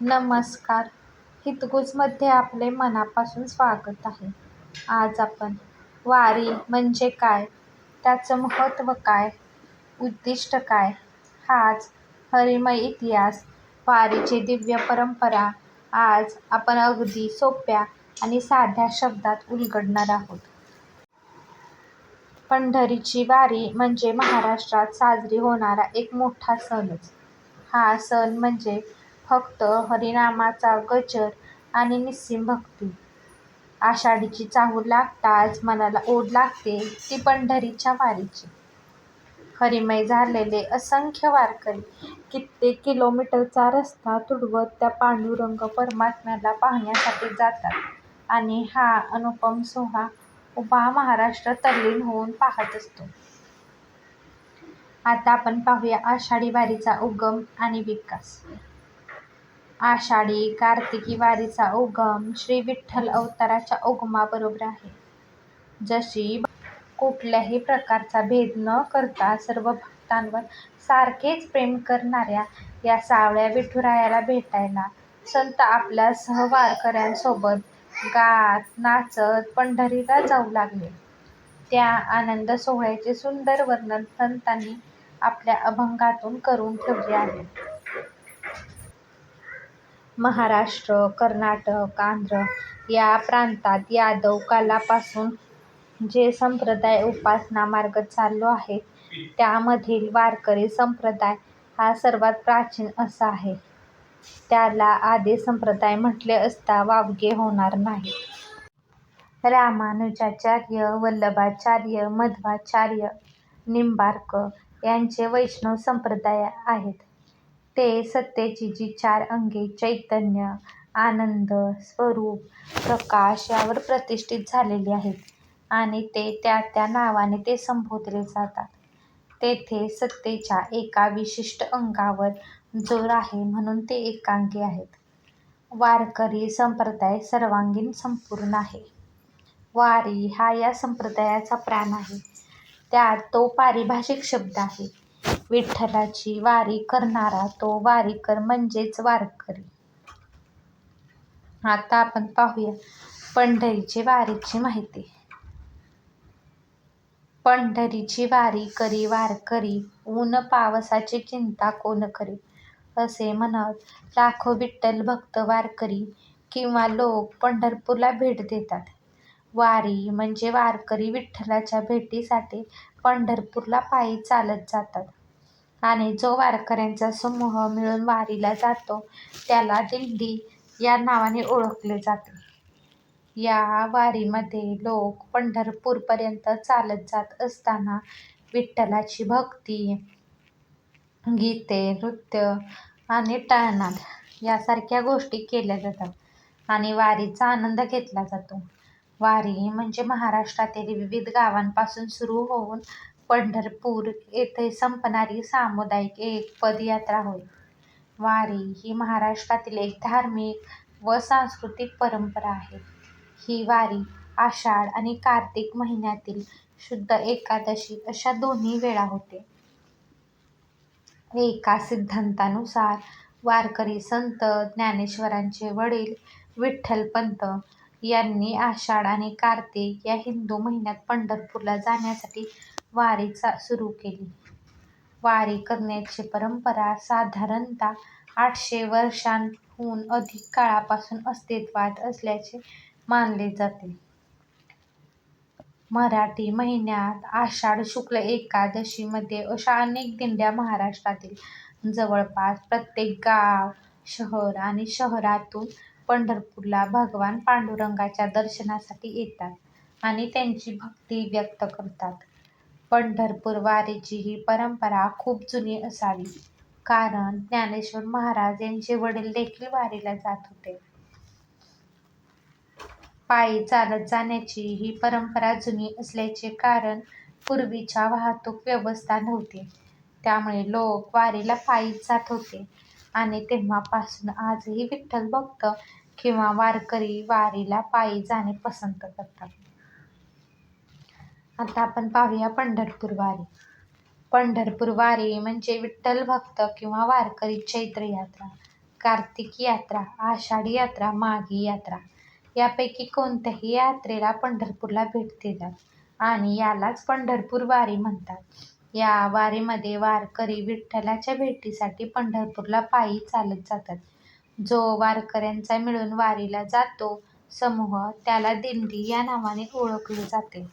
नमस्कार. हितगुजमध्ये आपले मनापासून स्वागत आहे. आज आपण वारी म्हणजे काय? त्याचं महत्त्व काय? उद्दिष्ट काय? हाच हरिमय इतिहास वारीची दिव्य परंपरा आज आपण अगदी सोप्या आणि साध्या शब्दात उलगडणार आहोत. पंढरीची वारी म्हणजे महाराष्ट्रात साजरी होणारा एक मोठा सणच. हा सण म्हणजे फक्त हरिनामाचा गजर आणि निस्सीम भक्ती आषाढीची चाहूल लागताच मनाला ओढ लागते ती पंढरीच्या वारीची हरिमय झालेले असंख्य वारकरी कित्येक किलोमीटरचा रस्ता तुडवत त्या पांडुरंग परमात्म्याला पाहण्यासाठी जातात आणि हा अनुपम सोहळा उभा महाराष्ट्र तल्लीन होऊन पाहत असतो. आता आपण पाहूया आषाढी वारीचा उगम आणि विकास. आषाढी कार्तिकी वारीचा उगम श्री विठ्ठल अवताराच्या उगमाबरोबर आहे. जशी कुठल्याही प्रकारचा भेद न करता सर्व भक्तांवर सारखेच प्रेम करणाऱ्या या सावळ्या विठुरायाला भेटायला संत आपल्या सहवारकऱ्यांसोबत गात नाचत पंढरीला जाऊ लागले. त्या आनंद सोहळ्याचे सुंदर वर्णन संतांनी आपल्या अभंगातून करून ठेवले आहे. महाराष्ट्र, कर्नाटक, आंध्र या प्रांतात यादव कालापासून जे संप्रदाय उपासना मार्ग चालू आहे त्यामधील वारकरी संप्रदाय हा सर्वात प्राचीन असा आहे. त्याला आदी संप्रदाय म्हटले असता वावगे होणार नाही. रामानुजाचार्य, वल्लभाचार्य, मध्वाचार्य, निंबार्क यांचे वैष्णव संप्रदाय आहेत. ते सत्तेची जी चार अंगे चैतन्य, आनंद, स्वरूप, प्रकाश यावर प्रतिष्ठित झालेली आहेत आणि ते त्या त्या नावाने ते संबोधले जातात. तेथे सत्तेच्या एका विशिष्ट अंगावर जोर आहे म्हणून ते एकांगी आहेत. वारकरी संप्रदाय सर्वांगीण संपूर्ण आहे. वारी हा या संप्रदायाचा प्राण आहे. त्यात तो पारिभाषिक शब्द आहे. विठ्ठलाची वारी करणारा तो वारीकर म्हणजेच वारकरी. आता आपण पाहूया पंढरीची वारीची माहिती. पंढरीची वारी करी वारकरी ऊन पावसाची चिंता कोण करी असे म्हणत लाखो विठ्ठल भक्त वारकरी किंवा लोक पंढरपूरला भेट देतात. वारी म्हणजे वारकरी विठ्ठलाच्या भेटीसाठी पंढरपूरला पायी चालत जातात आणि जो वारकऱ्यांचा समूह मिळून वारीला जातो त्याला दिंडी या नावाने ओळखले जाते. या वारीमध्ये लोक पंढरपूरपर्यंत चालत जात असताना विठ्ठलाची भक्ती, गीते, नृत्य आणि टाळनाद यासारख्या गोष्टी केल्या जातात आणि वारीचा आनंद घेतला जातो. वारी म्हणजे महाराष्ट्रातील विविध गावांपासून सुरू होऊन पंढरपूर येथे संपणारी सामुदायिक एक पदयात्रा होय. वारी ही महाराष्ट्रातील एक धार्मिक व सांस्कृतिक परंपरा आहे. ही वारी आषाढ आणि कार्तिक महिन्यातील शुद्ध एकादशी अशा दोन्ही वेळा होते. एका सिद्धांतानुसार वारकरी संत ज्ञानेश्वरांचे वडील विठ्ठलपंत यांनी आषाढ आणि कार्तिक या हिंदू महिन्यात पंढरपूरला जाण्यासाठी वारी सुरू केली. वारी करण्याची परंपरा साधारणतः आठशे वर्षांहून अधिक काळापासून अस्तित्वात असल्याचे मानले जाते. मराठी महिन्यात आषाढ शुक्ल एकादशीमध्ये अशा अनेक दिंड्या महाराष्ट्रातील जवळपास प्रत्येक गाव, शहर आणि शहरातून पंढरपूरला भगवान पांडुरंगाच्या दर्शनासाठी येतात आणि त्यांची भक्ती व्यक्त करतात. पंढरपूर वारीची ही परंपरा खूप जुनी असावी कारण ज्ञानेश्वर महाराज यांचे वडील देखील वारीला जात होते. पायी चालत जाण्याची ही परंपरा जुनी असल्याचे कारण पूर्वीच्या वाहतूक व्यवस्था नव्हती त्यामुळे लोक वारीला पायीच जात होते आणि तेव्हापासून आजही विठ्ठल भक्त किंवा वारकरी वारीला पायी जाणे पसंत करतात. आता आपण पाहूया पंढरपूर वारी. पंढरपूर वारी म्हणजे विठ्ठल भक्त किंवा वारकरी चैत्र यात्रा कार्तिकी यात्रा आषाढी यात्रा माघी यात्रा. यापैकी कोणत्याही यात्रेला पंढरपूरला भेट देतात आणि यालाच पंढरपूर वारी म्हणतात. या वारीमध्ये वारकरी विठ्ठलाच्या भेटीसाठी पंढरपूरला पायी चालत जातात. जो वारकऱ्यांचा मिळून वारीला जातो समूह त्याला दिंडी या नावाने ओळखले जाते.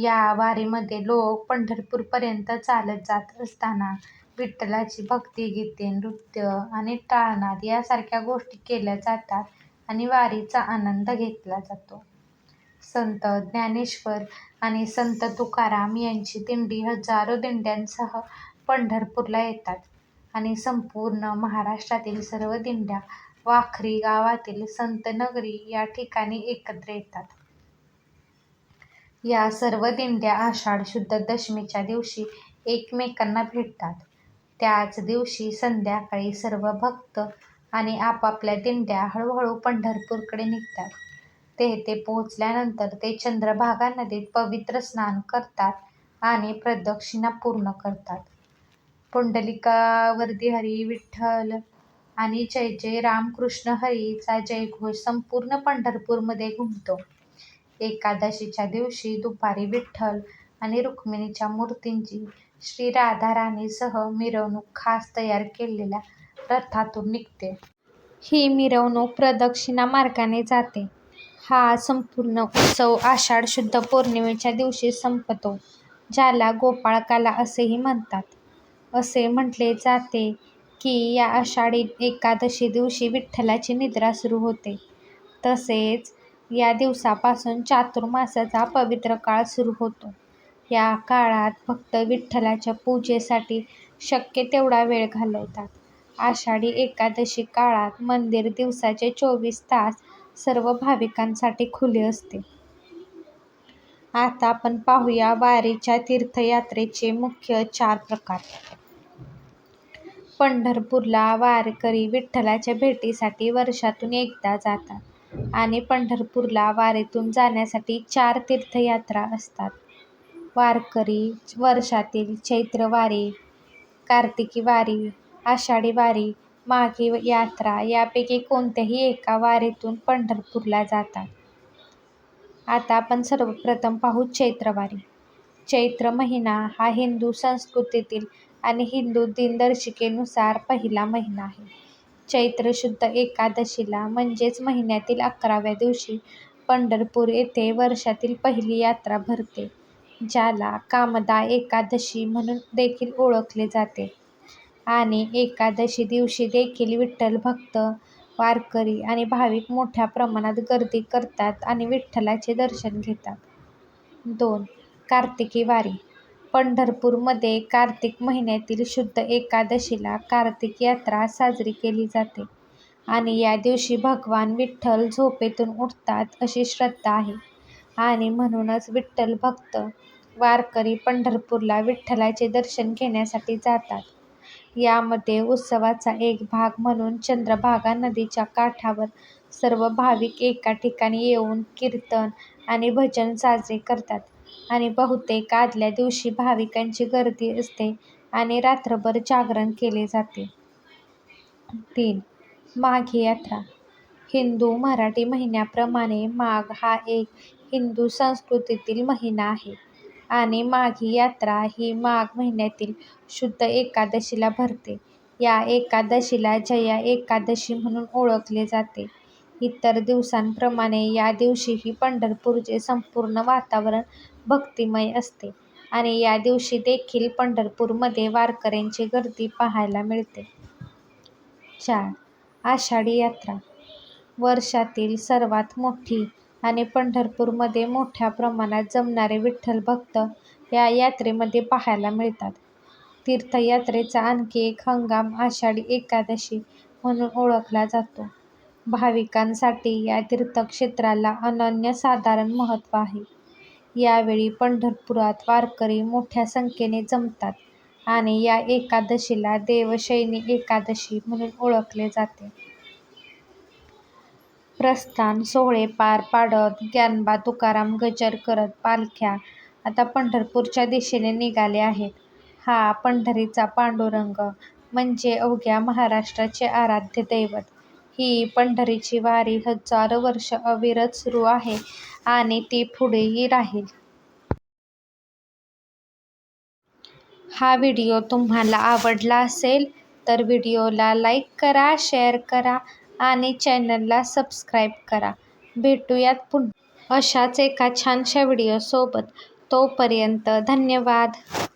या वारीमध्ये लोक पंढरपूरपर्यंत चालत जात असताना विठ्ठलाची भक्तिगीते नृत्य आणि टाळनाद यासारख्या गोष्टी केल्या जातात आणि वारीचा आनंद घेतला जातो. संत ज्ञानेश्वर आणि संत तुकाराम यांची दिंडी हजारो दिंड्यांसह पंढरपूरला येतात आणि संपूर्ण महाराष्ट्रातील सर्व दिंड्या वाखरी गावातील संतनगरी या ठिकाणी एकत्र येतात. या सर्व दिंड्या आषाढ शुद्ध दशमीच्या दिवशी एकमेकांना भेटतात. त्याच दिवशी संध्याकाळी सर्व भक्त आणि आपापल्या दिंड्या हळूहळू पंढरपूरकडे निघतात. तेथे पोहोचल्यानंतर ते चंद्रभागा नदीत पवित्र स्नान करतात आणि प्रदक्षिणा पूर्ण करतात. पुंडलिका वर्दी हरी विठ्ठल आणि जय जय रामकृष्ण हरीचा जयघोष संपूर्ण पंढरपूरमध्ये घुमतो. एकादशीच्या दिवशी दुपारी विठ्ठल आणि रुक्मिणीच्या मूर्तींची श्री राधा राणीसह मिरवणूक खास तयार केलेल्या रथातून निघते. ही मिरवणूक प्रदक्षिणा मार्गाने जाते. हा संपूर्ण उत्सव आषाढ शुद्ध पौर्णिमेच्या दिवशी संपतो ज्याला गोपाळकाला असेही म्हणतात. असे म्हटले जाते की या आषाढी एकादशी दिवशी विठ्ठलाची निद्रा सुरू होते. तसेच या दिवसापासून चातुर्मासाचा पवित्र काळ सुरू होतो. या काळात भक्त विठ्ठलाच्या पूजेसाठी शक्य तेवढा वेळ घालवतात. आषाढी एकादशी काळात मंदिर दिवसाचे चोवीस तास सर्व भाविकांसाठी खुले असते. आता आपण पाहूया वारीच्या तीर्थयात्रेचे मुख्य चार प्रकार. पंढरपूरला वारकरी विठ्ठलाच्या भेटीसाठी वर्षातून एकदा जातात. आणि पंढरपूरला वारीतून जाण्यासाठी चार तीर्थयात्रा असतात. वारकरी वर्षातील चैत्र वारी कार्तिकी वारी आषाढी वारी माघी यात्रा यापैकी कोणत्याही एका वारीतून पंढरपूरला जातात. आता आपण सर्वप्रथम पाहू चैत्रवारी चैत्र महिना हा हिंदू संस्कृतीतील आणि हिंदू दिनदर्शिकेनुसार पहिला महिना आहे. चैत्र शुद्ध एकादशीला म्हणजेच महिन्यातील अकराव्या दिवशी पंढरपूर येथे वर्षातील पहिली यात्रा भरते ज्याला कामदा एकादशी म्हणून देखील ओळखले जाते. आणि एकादशी दिवशी देखील विठ्ठल भक्त वारकरी आणि भाविक मोठ्या प्रमाणात गर्दी करतात आणि विठ्ठलाचे दर्शन घेतात. दोन कार्तिकी वारी. पंढरपूरमध्ये कार्तिक महिन्यातील शुद्ध एकादशीला कार्तिक यात्रा साजरी केली जाते. आणि या दिवशी भगवान विठ्ठल झोपेतून उठतात अशी श्रद्धा आहे. आणि म्हणूनच विठ्ठल भक्त वारकरी पंढरपूरला विठ्ठलाचे दर्शन घेण्यासाठी जातात. यामध्ये उत्सवाचा एक भाग म्हणून चंद्रभागा नदीच्या काठावर सर्व भाविक एका ठिकाणी येऊन कीर्तन आणि भजन साजरे करतात. आणि बहुतेक आदल्या दिवशी भाविकांची गर्दी असते आणि रात्रभर जागरण केले जाते. तीन. माघी यात्रा. हिंदू मराठी महिन्याप्रमाणे माघ हा एक हिंदू संस्कृतीतील महिना आहे आणि माघी यात्रा ही माघ महिन्यातील शुद्ध एकादशीला भरते. या एकादशीला जया एकादशी म्हणून ओळखले जाते. इतर दिवसांप्रमाणे या दिवशीही पंढरपूरचे संपूर्ण वातावरण भक्तिमय असते आणि या दिवशी देखील पंढरपूरमध्ये वारकऱ्यांची गर्दी पाहायला मिळते. चार. आषाढी यात्रा. वर्षातील सर्वात मोठी आणि पंढरपूरमध्ये मोठ्या प्रमाणात जमणारे विठ्ठल भक्त या यात्रेमध्ये पाहायला मिळतात. तीर्थयात्रेचा आणखी एक हंगाम आषाढी एकादशी म्हणून ओळखला जातो. भाविकांसाठी या तीर्थक्षेत्राला अनन्यसाधारण महत्त्व आहे. यावेळी पंढरपुरात वारकरी मोठ्या संख्येने जमतात आणि या एकादशीला देवशयनी एकादशी म्हणून ओळखले जाते. प्रस्थान सोहळे पार पाडत ज्ञानबा तुकाराम गजर करत पालख्या आता पंढरपूरच्या दिशेने निघाले आहेत. हा पंढरीचा पांडुरंग म्हणजे अवघ्या महाराष्ट्राचे आराध्य दैवत. ही पंढरीची वारी हजारो वर्ष अविरत सुरू आहे आणि ती पुढेही राहील. हा व्हिडिओ तुम्हाला आवडला असेल तर व्हिडिओला लाईक करा, शेअर करा आणि चॅनलला सबस्क्राईब करा. भेटूयात पुन्हा अशाच एका छानशा व्हिडिओसोबत. तोपर्यंत धन्यवाद.